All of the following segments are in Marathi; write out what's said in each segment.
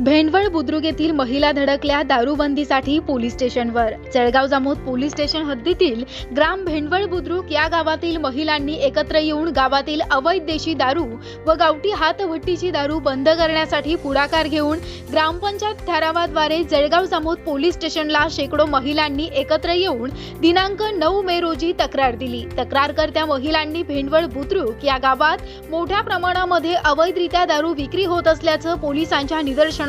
भेंडवळ बुद्रुक येथील महिला धडकल्या दारूबंदीसाठी पोलीस स्टेशनवर. जळगाव जामोद पोलीस स्टेशन हद्दीतील ग्राम भेंडवळ बुद्रुक या गावातील महिलांनी एकत्र येऊन गावातील अवैध देशी दारू व गावठी हातभट्टीची दारू बंद करण्यासाठी पुढाकार घेऊन ग्रामपंचायत ठरावाद्वारे जळगाव जामोद पोलीस स्टेशनला शेकडो महिलांनी एकत्र येऊन दिनांक नऊ मे रोजी तक्रार दिली. तक्रारकर्त्या महिलांनी भेंडवळ बुद्रुक या गावात मोठ्या प्रमाणामध्ये अवैधरित्या दारू विक्री होत असल्याचं पोलिसांच्या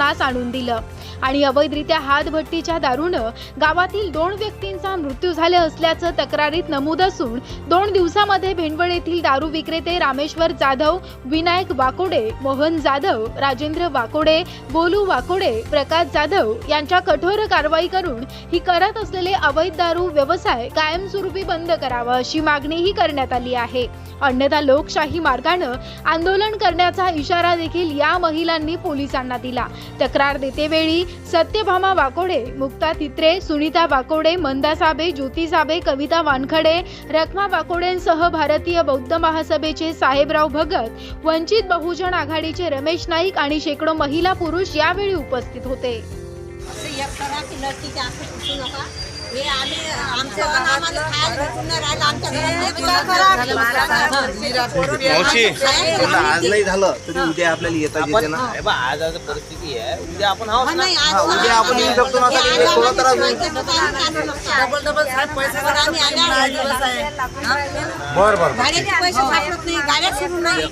निदर्शनास आणून दिलं. आणि अवैधरित्या हातभट्टीच्या दारूनं गावातील दोन व्यक्तींचा मृत्यू झाले असल्याचं तक्रारीत नमूद असून दोन दिवसामध्ये भेंडवळ येथील दारू विक्रेते रामेश्वर जाधव विनायक वाकोडे मोहन जाधव राजेंद्र वाकोडे बोलू वाकोडे प्रकाश जाधव यांच्या कठोर कारवाई करून ही करत असलेले अवैध दारू व्यवसाय कायमस्वरूपी बंद करावा अशी मागणीही करण्यात आली आहे. अन्यथा लोकशाही मार्गानं आंदोलन करण्याचा इशारा देखील या महिलांनी पोलिसांना दिला. तक्रार देतेवेळी सत्यभामा वाकोडे मुक्ता तित्रे सुनीता वाकोडे मंदा साबे ज्योती साबे कविता वानखडे रखमा वाकोडेंसह भारतीय बौद्ध महासभेचे साहेबराव भगत वंचित बहुजन आघाडीचे रमेश नाईक आणि शेकडो महिला पुरुष यावेळी उपस्थित होते. मावशी त्यांना आज नाही झालं तरी उद्या आपल्याला येता येते ना. हे बघ, आज आज परिस्थिती आहे. उद्या आपण आहोत ना? नाही हा, उद्या आपण येऊ शकतो ना, आता इकडे थोडा त्रास होईल. डबल डबल पैसे आम्ही आल्यावर बर बर. गाड्याचे पैसे सापडत नाही. गाड्या सुरू नाही.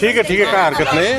ठीक आहे ठीक आहे. काय हरकत नाही.